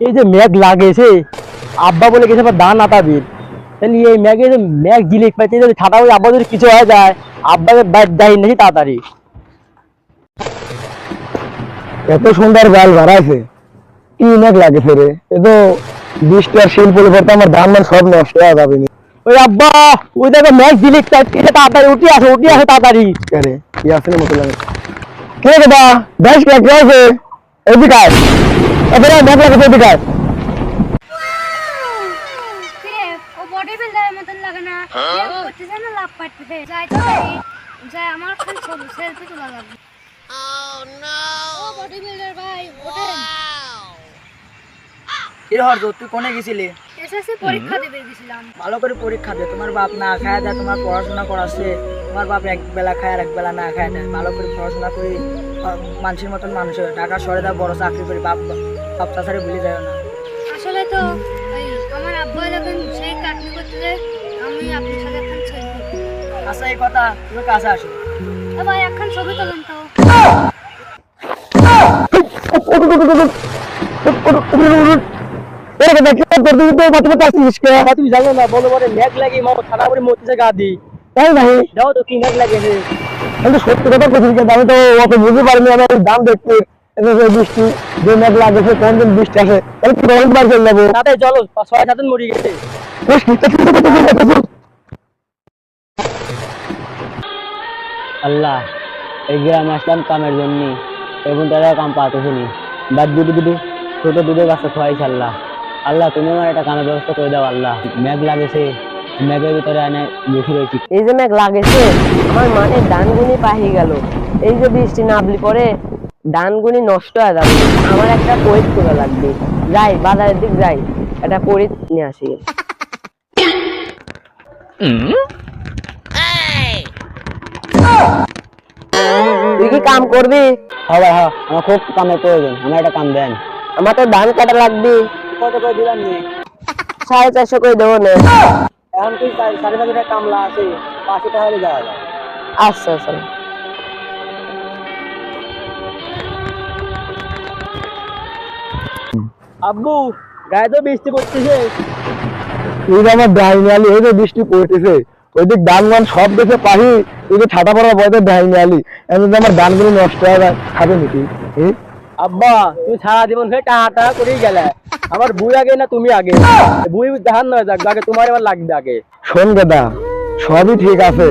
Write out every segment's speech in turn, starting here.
এই যে ম্যাগ লাগেছে আব্বা বলে গেছে আবার দান আতাবির তাহলে এই ম্যাগে যে ম্যাগ পাইছে যদি ছাতা ওই আব্বা যদি কিছু হয়ে যায় আব্বাকে বাইর দেয় নাকি তাড়াতাড়ি। এত সুন্দর জাল বাড়াইছে কি নাক লাগেছে রে? এ তো বৃষ্টি শিল পড়ে পড়তে আমার ধান মান সব নষ্ট হয়ে যাবে ওই আব্বা ওই দেখো ম্যাগ পাইছে তাড়াতাড়ি উঠে আসে উঠে আসে তাড়াতাড়ি। রে? কি না মতো লাগে কে রে দা দেখ কে কে আছে। এদিকে আয় এবারে এদিকে আয় ও বডি বিল্ডারের মতন লাগে না। এ করতেছে লাভ পাচ্ছে যাই তো যাই আমার ছবি সেলফি তোলা লাগবে। ও বডি বিল্ডার ভাই ওঠেন। হর তুই কোনে গেছিলি? এসএসসি পরীক্ষা দিতে গেছিলাম। ভালো করে পরীক্ষা দে তোমার বাপ না খায় দেয় তোমার পড়াশোনা করাচ্ছে তোমার বাপ এক বেলা খায় আর এক বেলা না খায় দেয়। ভালো করে পড়াশোনা করি মানুষের মতন মানুষ হয়ে। ঢাকা শহরে দাও বড় চাকরি করি বাপ বাপ চাচারে ভুলে যায় না। আসলে তো আমার আব্বা যখন সেই কাটনি করতে আমি আপনার সাথে এখন ছবি। আচ্ছা এই কথা তুমি কাছে আসো। ভাই এখন ছবি তোলেন তো। কথা তোর তো আসছিস কে তুমি জানো না বলো বলে ম্যাগ লাগে মা ছাতা করে মরতেছে গা দি তাই দাও তো কি ম্যাগ লাগেছে? আমি সত্যি কথা বলছি আমি তো অত বুঝতে পারিনি আমার ওই দাম দেখতে এটা যে বৃষ্টি যে মেঘ লাগেছে কোন দিন বৃষ্টি আসে তাহলে বার চলে যাব তাতে চলো ছয় সাত মরি গেছে। আল্লাহ এই গ্রামে আসলাম কামের জন্য। এখন তারা কাম পাতেছে নি। বাদ দুটো দুটো ছোট দুটো গাছে খোয়াইছে আল্লাহ। আল্লাহ তুমি আমার একটা কামের ব্যবস্থা করে দাও আল্লাহ। ম্যাগ লাগেছে ম্যাগের ভিতরে এনে বেশি রয়েছি। এই যে মেঘ লাগেছে আমার মানে ধানগুনি পাহি গেল। এই যে বৃষ্টি নাবলি পরে ধানগুনি নষ্ট হয়ে যাবে। আমার একটা পরিত করা লাগবে। যাই বাজারের দিক যাই একটা পরিত নিয়ে আসি। তুই কি কাম করবি? হ্যাঁ ভাই হ্যাঁ আমার খুব কামের প্রয়োজন আমার একটা কাম দেন। আমার তো ধান কাটা লাগবে। কত করে দিলাম নি? সাড়ে চারশো করে দেবো না। এখন তুই সাড়ে টাকা কামলা আছে? পাঁচশো টাকা হলে যাওয়া যায়। আচ্ছা আচ্ছা। আব্বু গায়ে তো বৃষ্টি পড়তেছে। যে আমার ডাইনি আলি এই যে বৃষ্টি পড়তেছে। ওই দিক ধান মান সব দেখে পাহি এই যে ছাতা পড়া বয়তে ডাইনি আলি। এমন যে আমার ধানগুলো নষ্ট হয়ে যায় খাবে নাকি? আব্বা তুমি সারা জীবন হয়ে টাকা টাকা করেই গেলে। আমার বুই আগে না তুমি আগে? বুই ধান নয় যাক আগে তোমার এবার লাগবে আগে। শোন দাদা সবই ঠিক আছে।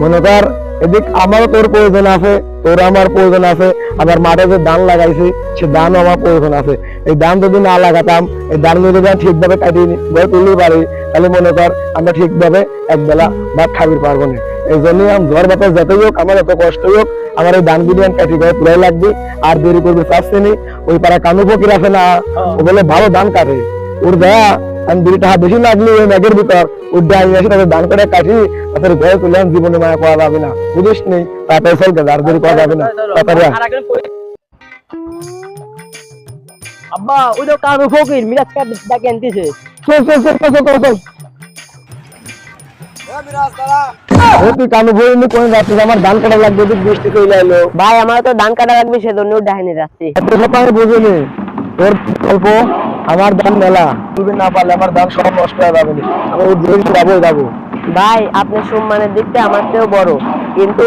মনে কর এদিক আমারও তোর প্রয়োজন আছে তোর আমার প্রয়োজন আছে। আবার মাঠে যে ধান লাগাইছি সে ধানও আমার প্রয়োজন আছে। এই ধান যদি না লাগাতাম এই ধান যদি আমি ঠিকভাবে কাটিয়ে গড়ে তুলতে পারি তাহলে মনে কর আমরা ঠিকভাবে একবেলা ভাত খাবি পারব না। এই জন্যই আমি ঝড় বাতাস যতই হোক আমার এত কষ্ট হোক আমার এই ধান গুলি আমি পুরাই লাগবে আর দেরি করবে চাচ্ছে ওই পাড়া কানু ফকির আছে না ও। বলে ভালো ধান কাটে। ওর দেয়া আমি দুই টাকা বেশি লাগলি ওই ম্যাগের ভিতর। ওর দেয়া আমি এসে তাদের দান করে কাটি তাদের ঘরে তুলে জীবনে মায়া করা যাবে না। বুঝিস নেই তারপরে গে আর দেরি করা যাবে না। তাড়াতাড়ি আয়। আর আগে পরে- আব্বা ওই তো কানু ফকির মিরাজ কাট ডাকে আনতেছে? চল চল চল চল চল চল। ও তুই কানু ভরে নি কোন যাচ্ছিস আমার ধান কাটা লাগবে তুই বৃষ্টি চলে এলো? ভাই আমার তো ধান কাটা লাগবে সেজন্য ডাহিনী যাচ্ছি এত সব আমি বুঝিনি। তোর গল্প আমার ধান মেলা। তুই না পারলে আমার ধান সব নষ্ট হয়ে যাবে। আমি ওই যেদিন যাব যাব। ভাই আপনি সম্মানের দিকটা আমার চেয়েও বড়। কিন্তু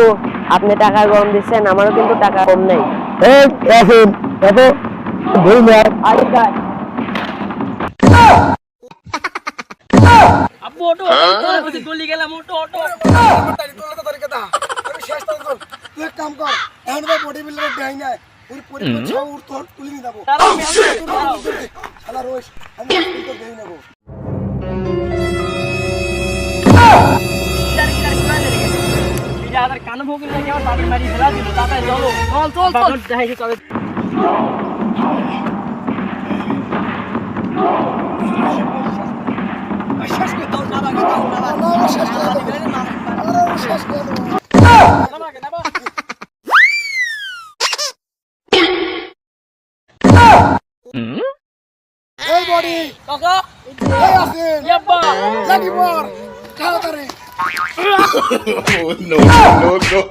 আপনি টাকা কম দিচ্ছেন আমারও কিন্তু টাকা কম নেই। এই এত ভুল আব্বু ওটো ওটো গলি গেলাম ওটো ওটো তুই এক কাম কর এখন তো বডি বিল্ডারের দেয় না ওর পরিবার ছাও ওর তোর তুলে আমি আসছি, দাঁড়াও। শালা রোজ আমি তো দেই যে আমাদের কানু ফকির নাকি আমার বাড়ির বাড়ি ফেলা দিল তাড়াতাড়ি চলো চল চল চল দেখাইছি চলে এই বডি কাকা এই আসেন ইয়াব্বা লাগি পর তাড়াতাড়ি no, no, no.